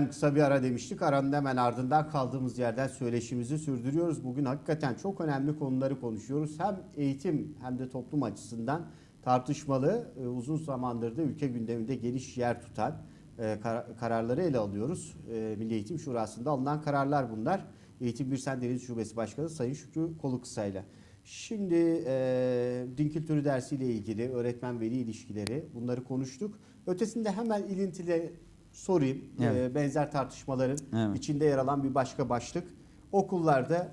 Efendim kısa bir ara demiştik. Aranın hemen ardından kaldığımız yerden söyleşimizi sürdürüyoruz. Bugün hakikaten çok önemli konuları konuşuyoruz. Hem eğitim hem de toplum açısından tartışmalı, e, uzun zamandır da ülke gündeminde geniş yer tutan e, kar- kararları ele alıyoruz. E, Milli Eğitim Şurası'nda alınan kararlar bunlar. Eğitim Birsen Deniz Şubesi Başkanı Sayın Şükrü Kolukısa'yla. Şimdi e, din kültürü dersiyle ilgili öğretmen veli ilişkileri bunları konuştuk. Ötesinde hemen ilintili sorayım. Evet. E, benzer tartışmaların Evet. içinde yer alan bir başka başlık. Okullarda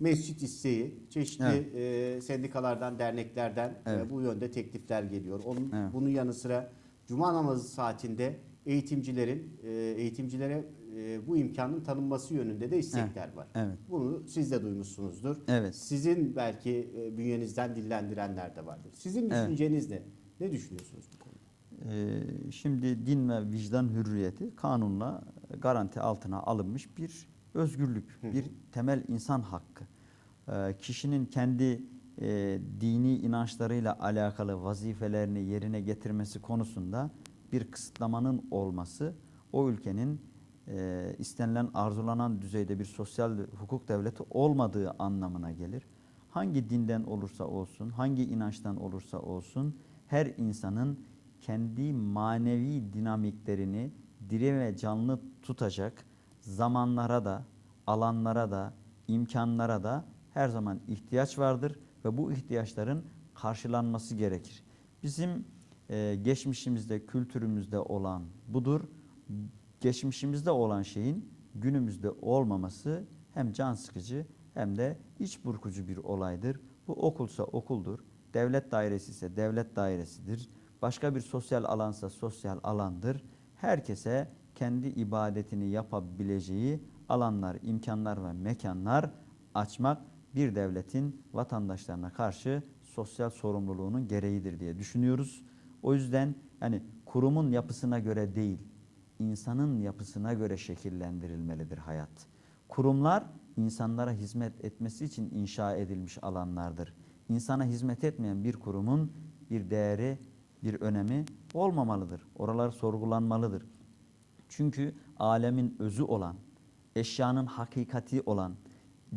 mescit isteği, çeşitli Evet. e, sendikalardan, derneklerden e, Evet. bu yönde teklifler geliyor. Onun Evet. bunun yanı sıra cuma namazı saatinde eğitimcilerin e, eğitimcilere e, bu imkanın tanınması yönünde de istekler var. Evet. Bunu siz de duymuşsunuzdur. Evet. Sizin belki e, bünyenizden dillendirenler de vardır. Sizin Evet. düşünceniz ne? Ne düşünüyorsunuz bu konuda? Ee, şimdi din ve vicdan hürriyeti kanunla garanti altına alınmış bir özgürlük, bir temel insan hakkı. Ee, kişinin kendi e, dini inançlarıyla alakalı vazifelerini yerine getirmesi konusunda bir kısıtlamanın olması o ülkenin e, istenilen arzulanan düzeyde bir sosyal hukuk devleti olmadığı anlamına gelir. Hangi dinden olursa olsun, hangi inançtan olursa olsun her insanın kendi manevi dinamiklerini diri ve canlı tutacak zamanlara da, alanlara da, imkanlara da her zaman ihtiyaç vardır ve bu ihtiyaçların karşılanması gerekir. Bizim e, geçmişimizde, kültürümüzde olan budur. Geçmişimizde olan şeyin günümüzde olmaması hem can sıkıcı hem de iç burkucu bir olaydır. Bu okulsa okuldur, devlet dairesi ise devlet dairesidir. Başka bir sosyal alansa sosyal alandır. Herkese kendi ibadetini yapabileceği alanlar, imkanlar ve mekanlar açmak bir devletin vatandaşlarına karşı sosyal sorumluluğunun gereğidir diye düşünüyoruz. O yüzden yani kurumun yapısına göre değil, insanın yapısına göre şekillendirilmelidir hayat. Kurumlar insanlara hizmet etmesi için inşa edilmiş alanlardır. İnsana hizmet etmeyen bir kurumun bir değeri, bir önemi olmamalıdır. Oralar sorgulanmalıdır. Çünkü alemin özü olan, eşyanın hakikati olan,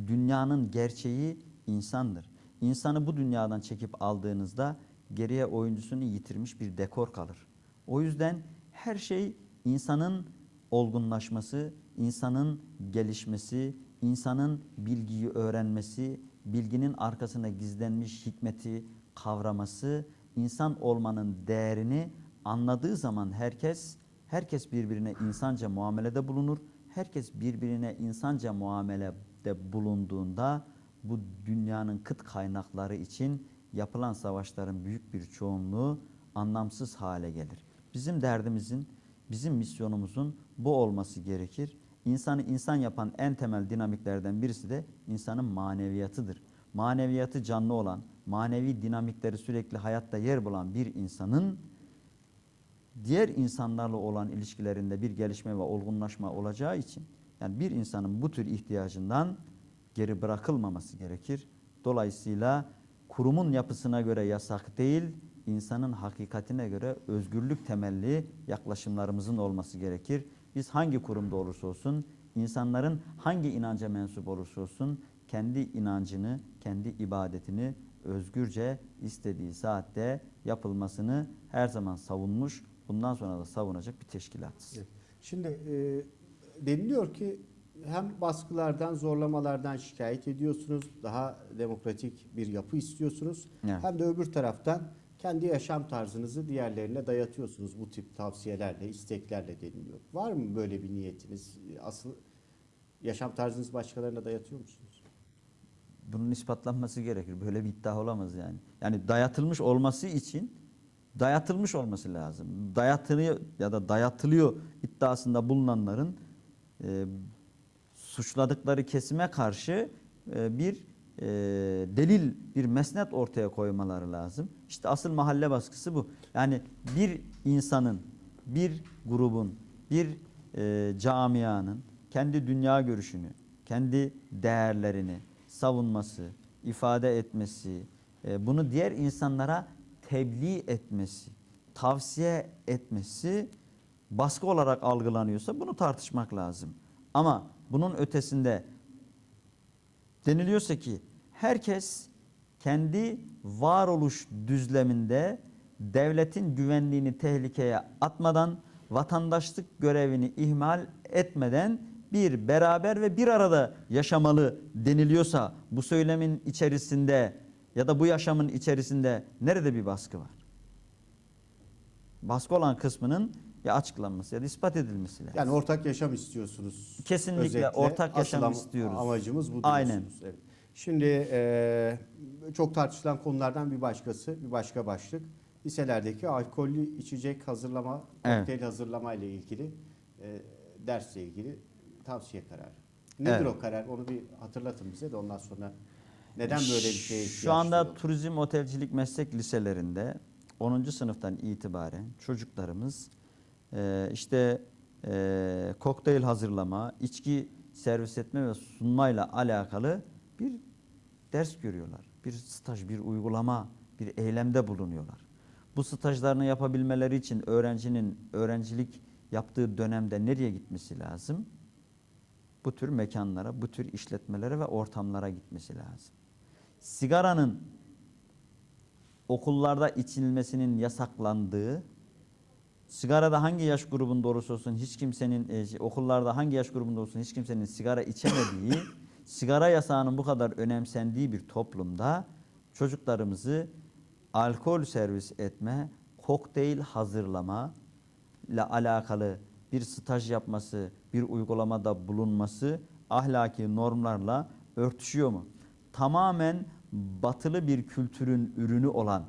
dünyanın gerçeği insandır. İnsanı bu dünyadan çekip aldığınızda geriye oyuncusunu yitirmiş bir dekor kalır. O yüzden her şey insanın olgunlaşması, insanın gelişmesi, insanın bilgiyi öğrenmesi, bilginin arkasında gizlenmiş hikmeti kavraması, insan olmanın değerini anladığı zaman herkes herkes birbirine insanca muamelede bulunur. Herkes birbirine insanca muamelede bulunduğunda bu dünyanın kıt kaynakları için yapılan savaşların büyük bir çoğunluğu anlamsız hale gelir. Bizim derdimizin, bizim misyonumuzun bu olması gerekir. İnsanı insan yapan en temel dinamiklerden birisi de insanın maneviyatıdır. Maneviyatı canlı olan, manevi dinamikleri sürekli hayatta yer bulan bir insanın diğer insanlarla olan ilişkilerinde bir gelişme ve olgunlaşma olacağı için yani bir insanın bu tür ihtiyacından geri bırakılmaması gerekir. Dolayısıyla kurumun yapısına göre yasak değil, insanın hakikatine göre özgürlük temelli yaklaşımlarımızın olması gerekir. Biz hangi kurumda olursa olsun, insanların hangi inanca mensup olursa olsun kendi inancını, kendi ibadetini özgürce istediği saatte yapılmasını her zaman savunmuş, bundan sonra da savunacak bir teşkilatız. Evet. Şimdi e, deniliyor ki hem baskılardan, zorlamalardan şikayet ediyorsunuz, daha demokratik bir yapı istiyorsunuz. Evet. Hem de öbür taraftan kendi yaşam tarzınızı diğerlerine dayatıyorsunuz bu tip tavsiyelerle, isteklerle deniliyor. Var mı böyle bir niyetiniz? Asıl yaşam tarzınızı başkalarına dayatıyor musunuz? Bunun ispatlanması gerekir. Böyle bir iddia olamaz yani. Yani dayatılmış olması için dayatılmış olması lazım. Dayatılıyor ya da dayatılıyor iddiasında bulunanların e, suçladıkları kesime karşı e, bir e, delil, bir mesnet ortaya koymaları lazım. İşte asıl mahalle baskısı bu. Yani bir insanın, bir grubun, bir e, camianın kendi dünya görüşünü, kendi değerlerini savunması, ifade etmesi, e, bunu diğer insanlara tebliğ etmesi, tavsiye etmesi baskı olarak algılanıyorsa bunu tartışmak lazım. Ama bunun ötesinde deniliyorsa ki herkes kendi varoluş düzleminde devletin güvenliğini tehlikeye atmadan, vatandaşlık görevini ihmal etmeden bir beraber ve bir arada yaşamalı deniliyorsa bu söylemin içerisinde ya da bu yaşamın içerisinde nerede bir baskı var? Baskı olan kısmının ya açıklanması ya da ispat edilmesi lazım. Yani ortak yaşam istiyorsunuz. Kesinlikle Özetle ortak yaşam am- istiyoruz. Amacımız bu Aynen. Evet. Şimdi e, çok tartışılan konulardan bir başkası, bir başka başlık. Liselerdeki alkollü içecek hazırlama, Evet. kokteyl hazırlama ile ilgili e, dersle ilgili tavsiye kararı. Nedir Evet. o karar? Onu bir hatırlatın bize de ondan sonra neden böyle bir ihtiyaç Şu anda duyuldu? turizm otelcilik meslek liselerinde 10. sınıftan itibaren çocuklarımız e, işte e, kokteyl hazırlama, içki servis etme ve sunmayla alakalı bir ders görüyorlar. Bir staj, bir uygulama, bir eylemde bulunuyorlar. Bu stajlarını yapabilmeleri için öğrencinin öğrencilik yaptığı dönemde nereye gitmesi lazım? Bu tür mekanlara, bu tür işletmelere ve ortamlara gitmesi lazım. Sigaranın okullarda içilmesinin yasaklandığı, sigarada hangi yaş grubunda olursa olsun hiç kimsenin e, şey, okullarda hangi yaş grubunda olsun hiç kimsenin sigara içemediği, sigara yasağının bu kadar önemsendiği bir toplumda çocuklarımızı alkol servis etme, kokteyl hazırlama ile alakalı bir staj yapması, bir uygulamada bulunması ahlaki normlarla örtüşüyor mu? Tamamen batılı bir kültürün ürünü olan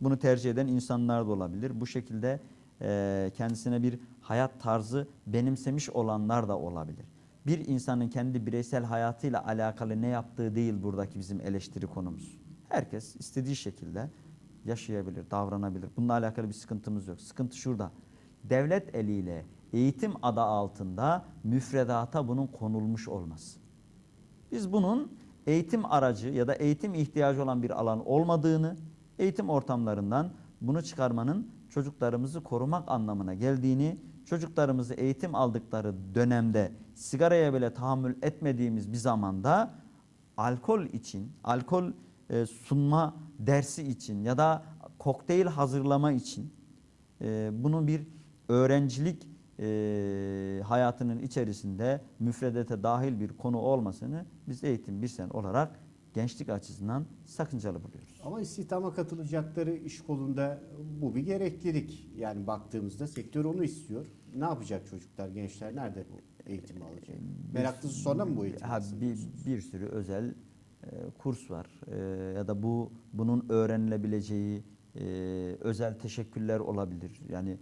bunu tercih eden insanlar da olabilir. Bu şekilde e, kendisine bir hayat tarzı benimsemiş olanlar da olabilir. Bir insanın kendi bireysel hayatıyla alakalı ne yaptığı değil buradaki bizim eleştiri konumuz. Herkes istediği şekilde yaşayabilir, davranabilir. Bununla alakalı bir sıkıntımız yok. Sıkıntı şurada. Devlet eliyle eğitim adı altında müfredata bunun konulmuş olması. Biz bunun eğitim aracı ya da eğitim ihtiyacı olan bir alan olmadığını, eğitim ortamlarından bunu çıkarmanın çocuklarımızı korumak anlamına geldiğini, çocuklarımızı eğitim aldıkları dönemde sigaraya bile tahammül etmediğimiz bir zamanda alkol için, alkol e, sunma dersi için ya da kokteyl hazırlama için e, bunun bir öğrencilik e, hayatının içerisinde müfredete dahil bir konu olmasını biz eğitim bir sen olarak gençlik açısından sakıncalı buluyoruz. Ama istihdama katılacakları iş kolunda bu bir gereklilik. Yani baktığımızda sektör onu istiyor. Ne yapacak çocuklar, gençler? Nerede bu eğitimi alacak? Meraklısı sonra mı bu eğitimi Ha, bir, bir sürü özel e, kurs var E, ya da bu bunun öğrenilebileceği e, özel teşekkürler olabilir. Yani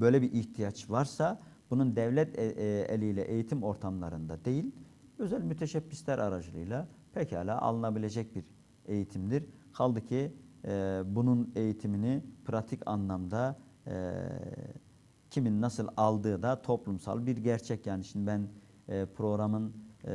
böyle bir ihtiyaç varsa bunun devlet e, e, eliyle eğitim ortamlarında değil, özel müteşebbisler aracılığıyla pekala alınabilecek bir eğitimdir. Kaldı ki e, bunun eğitimini pratik anlamda e, kimin nasıl aldığı da toplumsal bir gerçek. Yani şimdi ben e, programın e,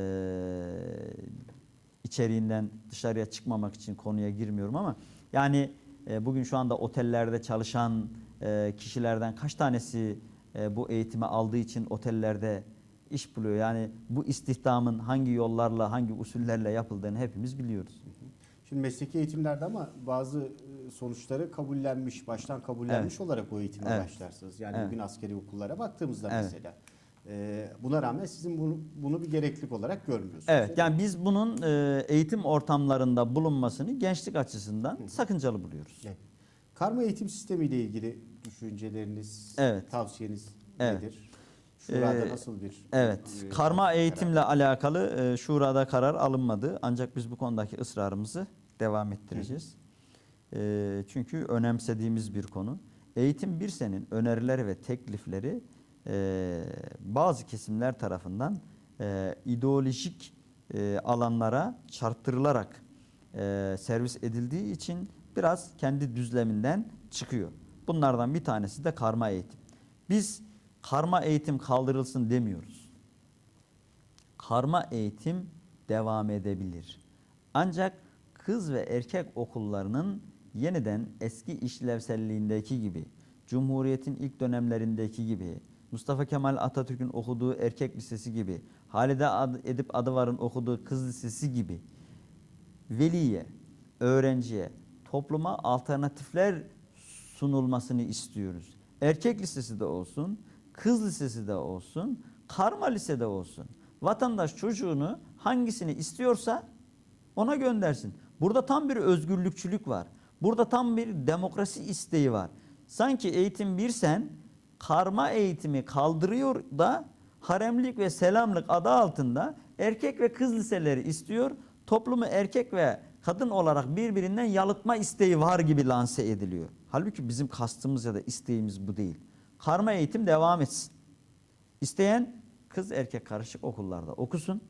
içeriğinden dışarıya çıkmamak için konuya girmiyorum ama yani e, bugün şu anda otellerde çalışan e, kişilerden kaç tanesi e, bu eğitimi aldığı için otellerde iş buluyor. Yani bu istihdamın hangi yollarla, hangi usullerle yapıldığını hepimiz biliyoruz. Şimdi mesleki eğitimlerde ama bazı e, sonuçları kabullenmiş, baştan kabullenmiş olarak o eğitime Evet. başlarsınız. Yani Evet. bugün askeri okullara baktığımızda Evet. mesela. e, buna rağmen sizin bunu, bunu bir gereklilik olarak görmüyorsunuz. Evet yani biz bunun e, eğitim ortamlarında bulunmasını gençlik açısından sakıncalı buluyoruz. Evet. Karma eğitim sistemiyle ilgili düşünceleriniz, Evet. tavsiyeniz Evet. nedir? Şurada Ee, nasıl bir Evet, e, karma karar? eğitimle alakalı e, şurada karar alınmadı. Ancak biz bu konudaki ısrarımızı devam ettireceğiz. E, çünkü önemsediğimiz bir konu. Eğitim bir senin önerileri ve teklifleri e, bazı kesimler tarafından e, ideolojik e, alanlara çarptırılarak e, servis edildiği için biraz kendi düzleminden çıkıyor. Bunlardan bir tanesi de karma eğitim. Biz karma eğitim kaldırılsın demiyoruz. Karma eğitim devam edebilir. Ancak kız ve erkek okullarının yeniden eski işlevselliğindeki gibi Cumhuriyet'in ilk dönemlerindeki gibi, Mustafa Kemal Atatürk'ün okuduğu erkek lisesi gibi, Halide Edip Adıvar'ın okuduğu kız lisesi gibi veliye, öğrenciye, topluma alternatifler sunulmasını istiyoruz. Erkek lisesi de olsun, kız lisesi de olsun, karma lisede olsun. Vatandaş çocuğunu hangisini istiyorsa ona göndersin. Burada tam bir özgürlükçülük var. Burada tam bir demokrasi isteği var. Sanki eğitim bir sen karma eğitimi kaldırıyor da haremlik ve selamlık adı altında erkek ve kız liseleri istiyor. Toplumu erkek ve kadın olarak birbirinden yalıtma isteği var gibi lanse ediliyor. Halbuki bizim kastımız ya da isteğimiz bu değil. Karma eğitim devam etsin. İsteyen kız erkek karışık okullarda okusun.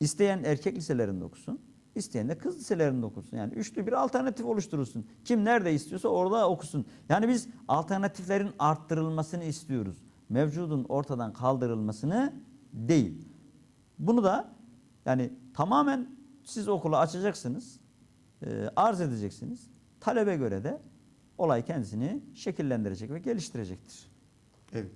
İsteyen erkek liselerinde okusun. İsteyen de kız liselerinde okusun. Yani üçlü bir alternatif oluşturulsun. Kim nerede istiyorsa orada okusun. Yani biz alternatiflerin arttırılmasını istiyoruz. Mevcudun ortadan kaldırılmasını değil. Bunu da yani tamamen siz okulu açacaksınız. e, arz edeceksiniz. Talebe göre de olay kendisini şekillendirecek ve geliştirecektir. Evet.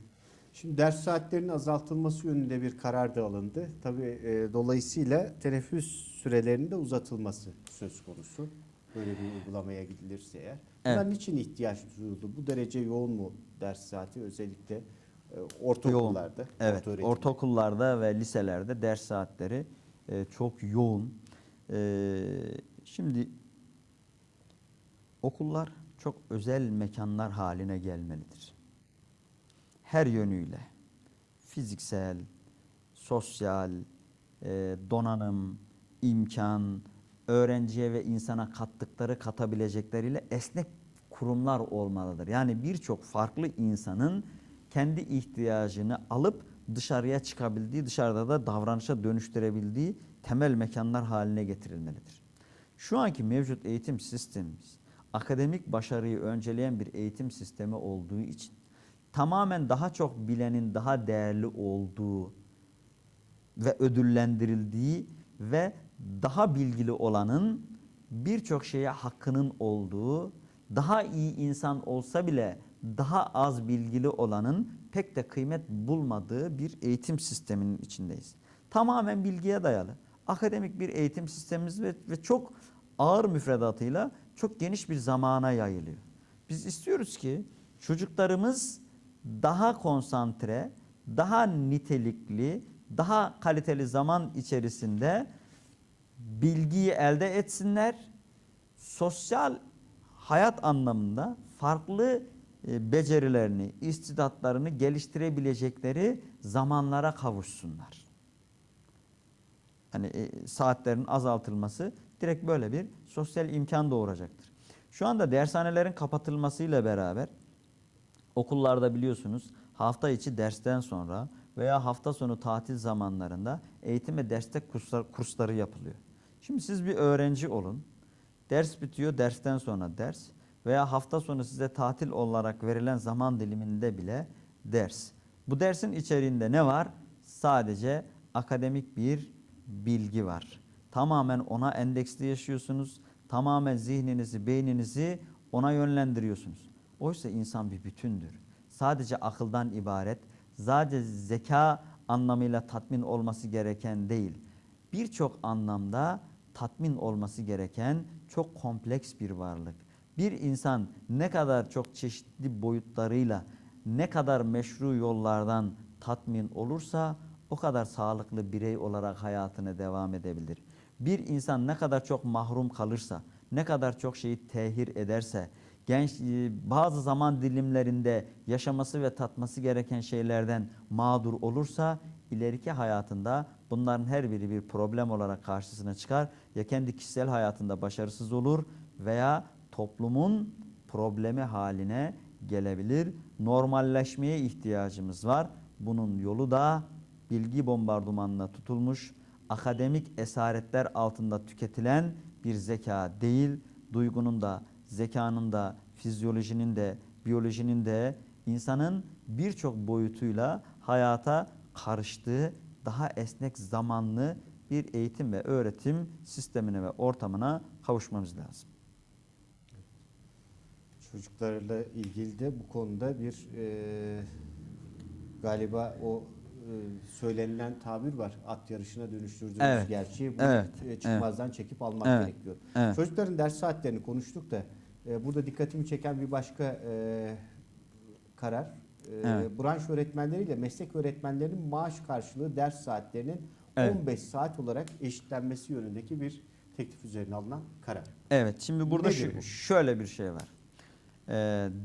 Şimdi ders saatlerinin azaltılması yönünde bir karar da alındı. Tabii e, dolayısıyla teneffüs sürelerinin de uzatılması söz konusu. Böyle bir uygulamaya gidilirse eğer. Evet. niçin ihtiyaç duyuldu? Bu derece yoğun mu ders saati özellikle e, ortaokullarda? Yoğun. Evet. orta ortaokullarda ve liselerde ders saatleri e, çok yoğun. E, şimdi okullar çok özel mekanlar haline gelmelidir. Her yönüyle fiziksel, sosyal, e, donanım, imkan, öğrenciye ve insana kattıkları katabilecekleriyle esnek kurumlar olmalıdır. Yani birçok farklı insanın kendi ihtiyacını alıp dışarıya çıkabildiği, dışarıda da davranışa dönüştürebildiği temel mekanlar haline getirilmelidir. Şu anki mevcut eğitim sistemimiz akademik başarıyı önceleyen bir eğitim sistemi olduğu için tamamen daha çok bilenin daha değerli olduğu ve ödüllendirildiği ve daha bilgili olanın birçok şeye hakkının olduğu, daha iyi insan olsa bile daha az bilgili olanın pek de kıymet bulmadığı bir eğitim sisteminin içindeyiz. Tamamen bilgiye dayalı. Akademik bir eğitim sistemimiz ve, ve çok ağır müfredatıyla çok geniş bir zamana yayılıyor. Biz istiyoruz ki çocuklarımız daha konsantre, daha nitelikli, daha kaliteli zaman içerisinde bilgiyi elde etsinler. Sosyal hayat anlamında farklı e, becerilerini, istidatlarını geliştirebilecekleri zamanlara kavuşsunlar. Hani e, saatlerin azaltılması direkt böyle bir sosyal imkan doğuracaktır. Şu anda dershanelerin kapatılmasıyla beraber okullarda biliyorsunuz hafta içi dersten sonra veya hafta sonu tatil zamanlarında eğitim ve destek kurslar, kursları yapılıyor. Şimdi siz bir öğrenci olun. Ders bitiyor, dersten sonra ders veya hafta sonu size tatil olarak verilen zaman diliminde bile ders. Bu dersin içeriğinde ne var? Sadece akademik bir bilgi var. Tamamen ona endeksli yaşıyorsunuz. Tamamen zihninizi, beyninizi ona yönlendiriyorsunuz. Oysa insan bir bütündür. Sadece akıldan ibaret, sadece zeka anlamıyla tatmin olması gereken değil. Birçok anlamda tatmin olması gereken çok kompleks bir varlık. Bir insan ne kadar çok çeşitli boyutlarıyla, ne kadar meşru yollardan tatmin olursa o kadar sağlıklı birey olarak hayatına devam edebilir. Bir insan ne kadar çok mahrum kalırsa, ne kadar çok şeyi tehir ederse, genç e, bazı zaman dilimlerinde yaşaması ve tatması gereken şeylerden mağdur olursa ileriki hayatında bunların her biri bir problem olarak karşısına çıkar. Ya kendi kişisel hayatında başarısız olur veya toplumun problemi haline gelebilir. Normalleşmeye ihtiyacımız var. Bunun yolu da bilgi bombardımanına tutulmuş, akademik esaretler altında tüketilen bir zeka değil, duygunun da, zekanın da, fizyolojinin de, biyolojinin de insanın birçok boyutuyla hayata karıştığı daha esnek zamanlı bir eğitim ve öğretim sistemine ve ortamına kavuşmamız lazım. Çocuklarla ilgili de bu konuda bir e, galiba o söylenilen tabir var. At yarışına dönüştürdüğümüz Evet, gerçeği bu evet, e, çıkmazdan çekip almak Evet, gerekiyor. evet. Çocukların ders saatlerini konuştuk da e, burada dikkatimi çeken bir başka e, karar. E, Evet. Branş öğretmenleriyle meslek öğretmenlerinin maaş karşılığı ders saatlerinin Evet. 15 saat olarak eşitlenmesi yönündeki bir teklif üzerine alınan karar. Evet şimdi burada Nedir şu- bu? şöyle bir şey var. Ee,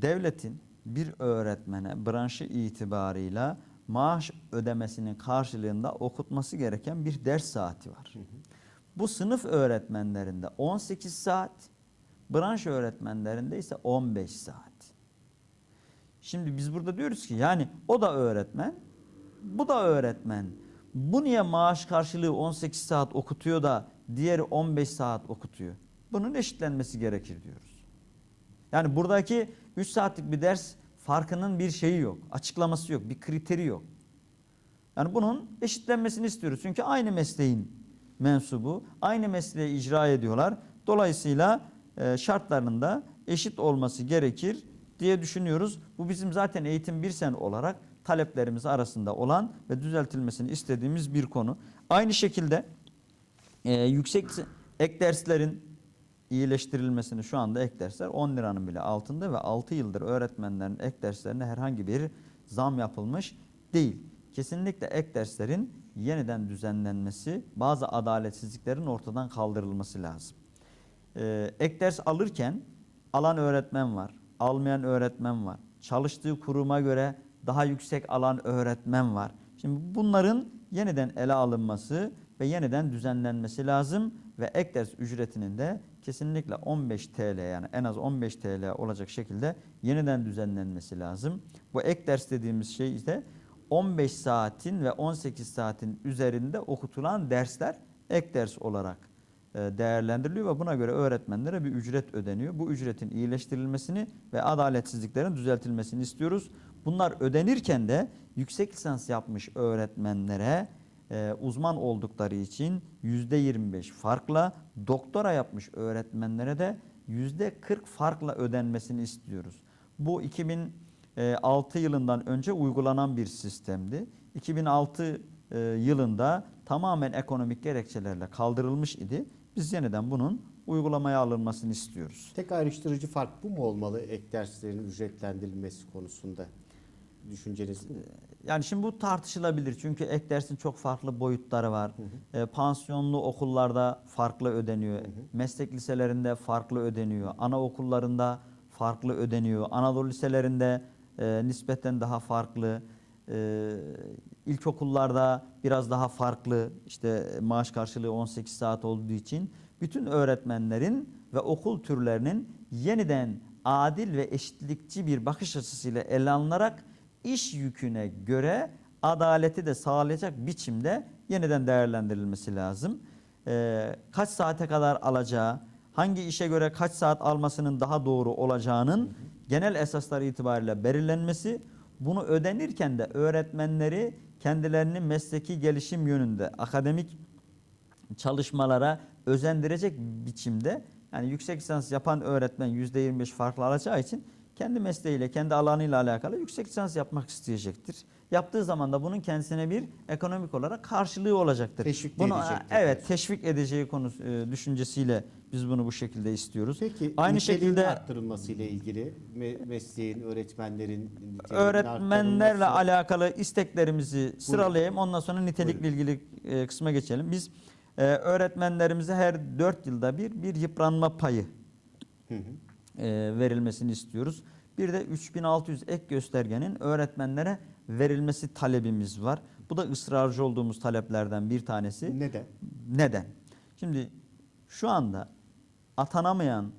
devletin bir öğretmene branşı itibarıyla maaş ödemesinin karşılığında okutması gereken bir ders saati var. Bu sınıf öğretmenlerinde 18 saat, branş öğretmenlerinde ise 15 saat. Şimdi biz burada diyoruz ki yani o da öğretmen, bu da öğretmen. Bu niye maaş karşılığı 18 saat okutuyor da diğeri 15 saat okutuyor? Bunun eşitlenmesi gerekir diyoruz. Yani buradaki 3 saatlik bir ders farkının bir şeyi yok, açıklaması yok, bir kriteri yok. Yani bunun eşitlenmesini istiyoruz. Çünkü aynı mesleğin mensubu, aynı mesleği icra ediyorlar. Dolayısıyla e, şartlarının da eşit olması gerekir diye düşünüyoruz. Bu bizim zaten eğitim bir sen olarak taleplerimiz arasında olan ve düzeltilmesini istediğimiz bir konu. Aynı şekilde e, yüksek ek derslerin iyileştirilmesini şu anda ek dersler 10 liranın bile altında ve 6 yıldır öğretmenlerin ek derslerine herhangi bir zam yapılmış değil. Kesinlikle ek derslerin yeniden düzenlenmesi, bazı adaletsizliklerin ortadan kaldırılması lazım. Ee, ek ders alırken alan öğretmen var, almayan öğretmen var. Çalıştığı kuruma göre daha yüksek alan öğretmen var. Şimdi bunların yeniden ele alınması ve yeniden düzenlenmesi lazım ve ek ders ücretinin de kesinlikle 15 TL yani en az 15 TL olacak şekilde yeniden düzenlenmesi lazım. Bu ek ders dediğimiz şey ise 15 saatin ve 18 saatin üzerinde okutulan dersler ek ders olarak e, değerlendiriliyor ve buna göre öğretmenlere bir ücret ödeniyor. Bu ücretin iyileştirilmesini ve adaletsizliklerin düzeltilmesini istiyoruz. Bunlar ödenirken de yüksek lisans yapmış öğretmenlere e, uzman oldukları için %25 farkla, doktora yapmış öğretmenlere de %40 farkla ödenmesini istiyoruz. Bu 2006 yılından önce uygulanan bir sistemdi. 2006 e, yılında tamamen ekonomik gerekçelerle kaldırılmış idi. Biz yeniden bunun uygulamaya alınmasını istiyoruz. Tek ayrıştırıcı fark bu mu olmalı ek derslerin ücretlendirilmesi konusunda? Düşünceniz? Yani şimdi bu tartışılabilir çünkü ek dersin çok farklı boyutları var. E, pansiyonlu okullarda farklı ödeniyor. Meslek liselerinde farklı ödeniyor. Anaokullarında farklı ödeniyor. Anadolu liselerinde e, nispeten daha farklı. E, ilkokullarda biraz daha farklı. İşte maaş karşılığı 18 saat olduğu için bütün öğretmenlerin ve okul türlerinin yeniden adil ve eşitlikçi bir bakış açısıyla ele alınarak iş yüküne göre adaleti de sağlayacak biçimde yeniden değerlendirilmesi lazım. Ee, kaç saate kadar alacağı, hangi işe göre kaç saat almasının daha doğru olacağının genel esasları itibariyle belirlenmesi, bunu ödenirken de öğretmenleri kendilerini mesleki gelişim yönünde akademik çalışmalara özendirecek biçimde yani yüksek lisans yapan öğretmen %25 farklı alacağı için kendi mesleğiyle, kendi alanıyla alakalı yüksek lisans yapmak isteyecektir. Yaptığı zaman da bunun kendisine bir ekonomik olarak karşılığı olacaktır. Teşvik bunu, edecektir. Evet, teşvik edeceği konu e, düşüncesiyle biz bunu bu şekilde istiyoruz. Peki Aynı şekilde arttırılması ile ilgili me- mesleğin, öğretmenlerin öğretmenlerle alakalı isteklerimizi sıralayayım. Ondan sonra nitelikle ilgili e, kısma geçelim. Biz e, öğretmenlerimize her 4 yılda bir bir yıpranma payı Hı hı. E, verilmesini istiyoruz. Bir de 3600 ek göstergenin öğretmenlere verilmesi talebimiz var. Bu da ısrarcı olduğumuz taleplerden bir tanesi. Neden? Neden? Şimdi şu anda atanamayan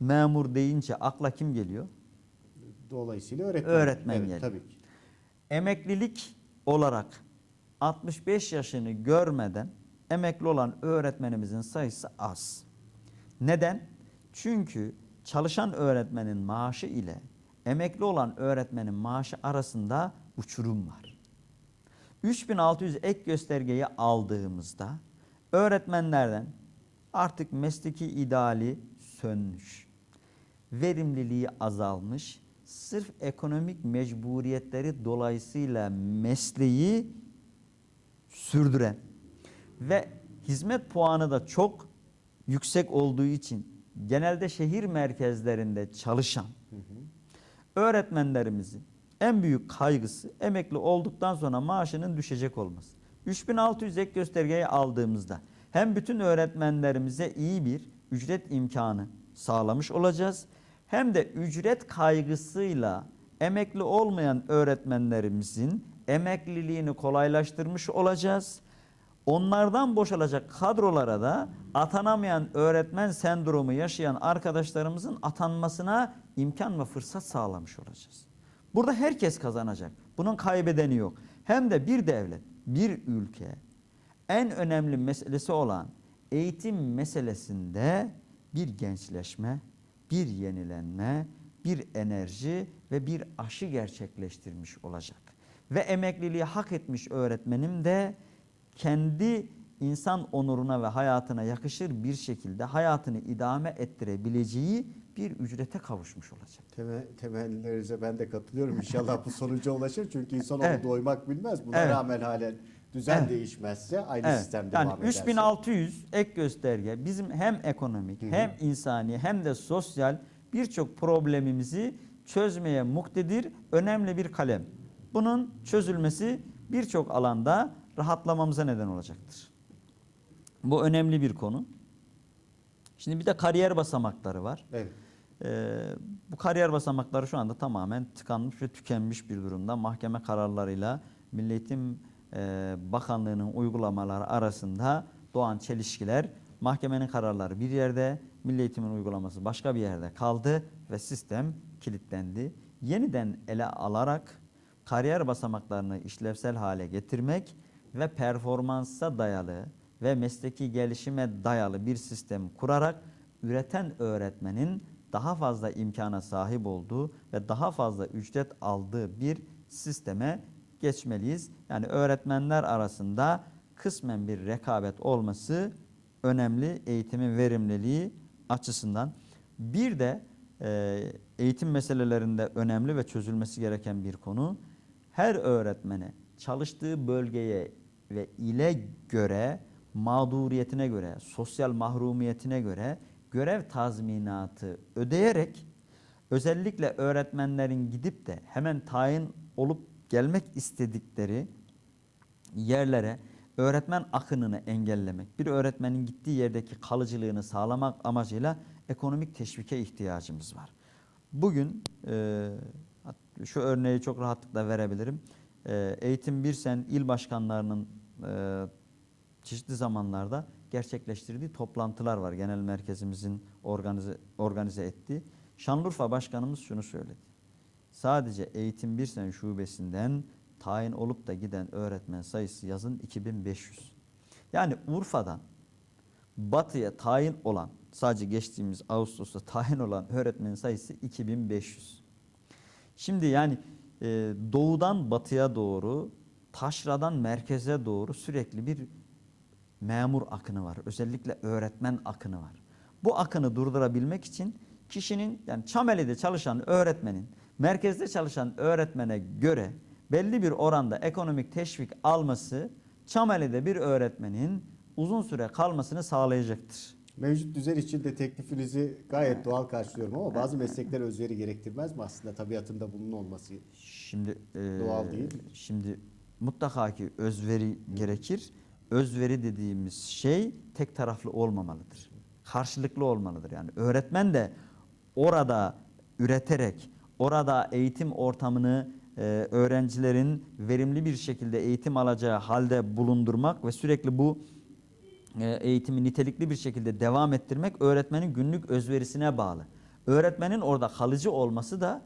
memur deyince akla kim geliyor? Dolayısıyla öğretmen. Öğretmen evet, geliyor. Tabii ki. Emeklilik olarak 65 yaşını görmeden emekli olan öğretmenimizin sayısı az. Neden? Çünkü çalışan öğretmenin maaşı ile emekli olan öğretmenin maaşı arasında uçurum var. 3600 ek göstergeyi aldığımızda öğretmenlerden artık mesleki ideali sönmüş. verimliliği azalmış, sırf ekonomik mecburiyetleri dolayısıyla mesleği sürdüren ve hizmet puanı da çok yüksek olduğu için genelde şehir merkezlerinde çalışan öğretmenlerimizin en büyük kaygısı emekli olduktan sonra maaşının düşecek olması. 3600 ek göstergeyi aldığımızda hem bütün öğretmenlerimize iyi bir ücret imkanı sağlamış olacağız hem de ücret kaygısıyla emekli olmayan öğretmenlerimizin emekliliğini kolaylaştırmış olacağız. Onlardan boşalacak kadrolara da atanamayan öğretmen sendromu yaşayan arkadaşlarımızın atanmasına imkan ve fırsat sağlamış olacağız. Burada herkes kazanacak. Bunun kaybedeni yok. Hem de bir devlet, bir ülke en önemli meselesi olan eğitim meselesinde bir gençleşme, bir yenilenme, bir enerji ve bir aşı gerçekleştirmiş olacak. Ve emekliliği hak etmiş öğretmenim de kendi insan onuruna ve hayatına yakışır bir şekilde hayatını idame ettirebileceği bir ücrete kavuşmuş olacak. Temel, temellerinize ben de katılıyorum. İnşallah bu sonuca ulaşır. Çünkü insanoğlu Evet. doymak bilmez. Buna Evet. rağmen halen düzen Evet. değişmezse aynı Evet, sistem yani devam ederse. 3600 ek gösterge bizim hem ekonomik Hı hı. hem insani hem de sosyal birçok problemimizi çözmeye muktedir önemli bir kalem. Bunun çözülmesi birçok alanda rahatlamamıza neden olacaktır. Bu önemli bir konu. Şimdi bir de kariyer basamakları var. Evet. Ee, bu kariyer basamakları şu anda tamamen tıkanmış ve tükenmiş bir durumda. Mahkeme kararlarıyla Milli Eğitim e, Bakanlığı'nın uygulamaları arasında doğan çelişkiler, mahkemenin kararları bir yerde, Milli Eğitim'in uygulaması başka bir yerde kaldı ve sistem kilitlendi. Yeniden ele alarak kariyer basamaklarını işlevsel hale getirmek ve performansa dayalı ve mesleki gelişime dayalı bir sistem kurarak üreten öğretmenin daha fazla imkana sahip olduğu ve daha fazla ücret aldığı bir sisteme geçmeliyiz. Yani öğretmenler arasında kısmen bir rekabet olması önemli eğitimin verimliliği açısından. Bir de e, eğitim meselelerinde önemli ve çözülmesi gereken bir konu her öğretmene çalıştığı bölgeye ve ile göre mağduriyetine göre, sosyal mahrumiyetine göre görev tazminatı ödeyerek özellikle öğretmenlerin gidip de hemen tayin olup gelmek istedikleri yerlere öğretmen akınını engellemek, bir öğretmenin gittiği yerdeki kalıcılığını sağlamak amacıyla ekonomik teşvike ihtiyacımız var. Bugün e, şu örneği çok rahatlıkla verebilirim. E, Eğitim Birsen il başkanlarının e, çeşitli zamanlarda gerçekleştirdiği toplantılar var. Genel merkezimizin organize, organize ettiği. Şanlıurfa Başkanımız şunu söyledi. Sadece Eğitim Birsen şubesinden tayin olup da giden öğretmen sayısı yazın 2500. Yani Urfa'dan batıya tayin olan, sadece geçtiğimiz Ağustos'ta tayin olan öğretmenin sayısı 2500. Şimdi yani e, doğudan batıya doğru, taşradan merkeze doğru sürekli bir memur akını var. Özellikle öğretmen akını var. Bu akını durdurabilmek için kişinin yani Çameli'de çalışan öğretmenin merkezde çalışan öğretmene göre belli bir oranda ekonomik teşvik alması Çameli'de bir öğretmenin uzun süre kalmasını sağlayacaktır. Mevcut düzen için de teklifinizi gayet doğal karşılıyorum ama bazı meslekler özveri gerektirmez mi aslında tabiatında bunun olması? Şimdi e, Doğal değil. Şimdi mutlaka ki özveri gerekir. Özveri dediğimiz şey tek taraflı olmamalıdır. Karşılıklı olmalıdır. Yani öğretmen de orada üreterek, orada eğitim ortamını e, öğrencilerin verimli bir şekilde eğitim alacağı halde bulundurmak ve sürekli bu eğitimi nitelikli bir şekilde devam ettirmek öğretmenin günlük özverisine bağlı. Öğretmenin orada kalıcı olması da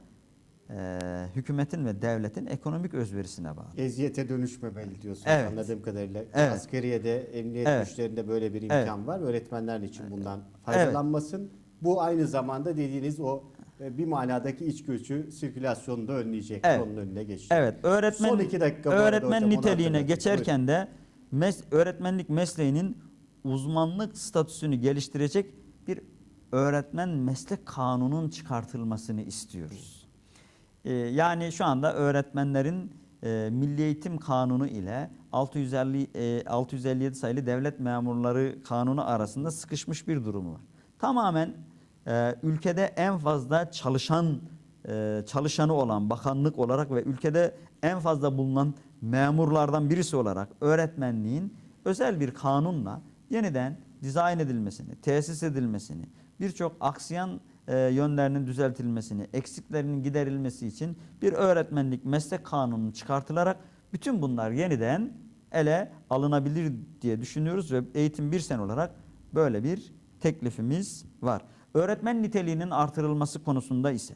e, hükümetin ve devletin ekonomik özverisine bağlı. Eziyete dönüşmemeli diyorsunuz Evet. anladığım kadarıyla. Evet. Askeriyede, emniyet Evet. güçlerinde böyle bir Evet. imkan var. Öğretmenler için bundan faydalanmasın. Bu aynı zamanda dediğiniz o e, bir manadaki iç göçü sirkülasyonunu da önleyecek. Evet. Onun önüne geçecek. Evet, öğretmen Son iki dakika öğretmen hocam, niteliğine geçerken de mes, öğretmenlik mesleğinin uzmanlık statüsünü geliştirecek bir öğretmen meslek kanunun çıkartılmasını istiyoruz. Ee, yani şu anda öğretmenlerin e, Milli Eğitim Kanunu ile 650 e, 657 sayılı devlet memurları kanunu arasında sıkışmış bir durum var. Tamamen e, ülkede en fazla çalışan e, çalışanı olan bakanlık olarak ve ülkede en fazla bulunan memurlardan birisi olarak öğretmenliğin özel bir kanunla yeniden dizayn edilmesini, tesis edilmesini, birçok aksiyan e, yönlerinin düzeltilmesini, eksiklerinin giderilmesi için bir öğretmenlik meslek kanunu çıkartılarak bütün bunlar yeniden ele alınabilir diye düşünüyoruz ve eğitim bir sen olarak böyle bir teklifimiz var. Öğretmen niteliğinin artırılması konusunda ise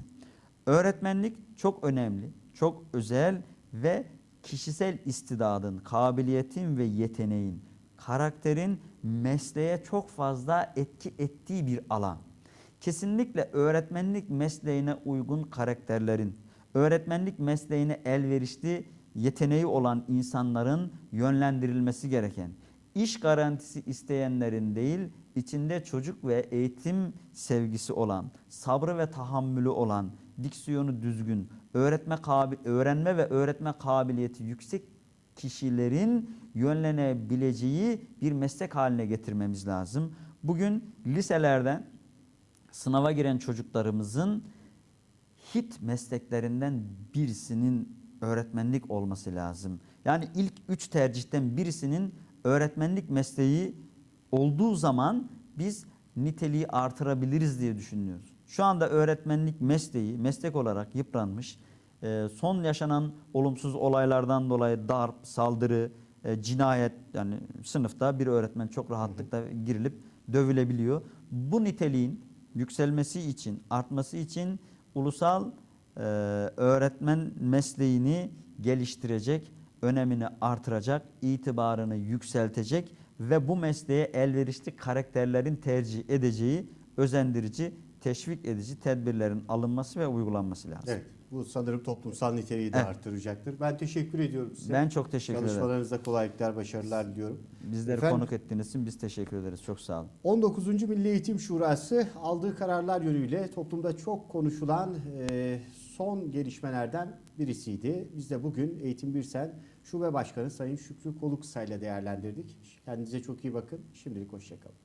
öğretmenlik çok önemli, çok özel ve kişisel istidadın, kabiliyetin ve yeteneğin, karakterin mesleğe çok fazla etki ettiği bir alan. Kesinlikle öğretmenlik mesleğine uygun karakterlerin, öğretmenlik mesleğine elverişli yeteneği olan insanların yönlendirilmesi gereken, iş garantisi isteyenlerin değil, içinde çocuk ve eğitim sevgisi olan, sabrı ve tahammülü olan, diksiyonu düzgün, öğretme öğrenme ve öğretme kabiliyeti yüksek kişilerin yönlenebileceği bir meslek haline getirmemiz lazım. Bugün liselerden sınava giren çocuklarımızın hit mesleklerinden birisinin öğretmenlik olması lazım. Yani ilk üç tercihten birisinin öğretmenlik mesleği olduğu zaman biz niteliği artırabiliriz diye düşünüyoruz. Şu anda öğretmenlik mesleği meslek olarak yıpranmış. Ee, Son yaşanan olumsuz olaylardan dolayı darp, saldırı, e, cinayet yani sınıfta bir öğretmen çok rahatlıkla girilip dövülebiliyor. Bu niteliğin yükselmesi için, artması için ulusal e, öğretmen mesleğini geliştirecek, önemini artıracak, itibarını yükseltecek ve bu mesleğe elverişli karakterlerin tercih edeceği özendirici, teşvik edici tedbirlerin alınması ve uygulanması lazım. Evet. Bu sanırım toplumsal niteliği de Evet. artıracaktır. Ben teşekkür ediyorum size. Ben çok teşekkür ederim. Çalışmalarınızda kolaylıklar, başarılar diliyorum. Bizleri Efendim? konuk ettiğiniz için biz teşekkür ederiz. Çok sağ olun. 19. Milli Eğitim Şurası aldığı kararlar yönüyle toplumda çok konuşulan e, son gelişmelerden birisiydi. Biz de bugün Eğitim Birsen Şube Başkanı Sayın Şükrü Koluksa ile değerlendirdik. Kendinize çok iyi bakın. Şimdilik hoşçakalın.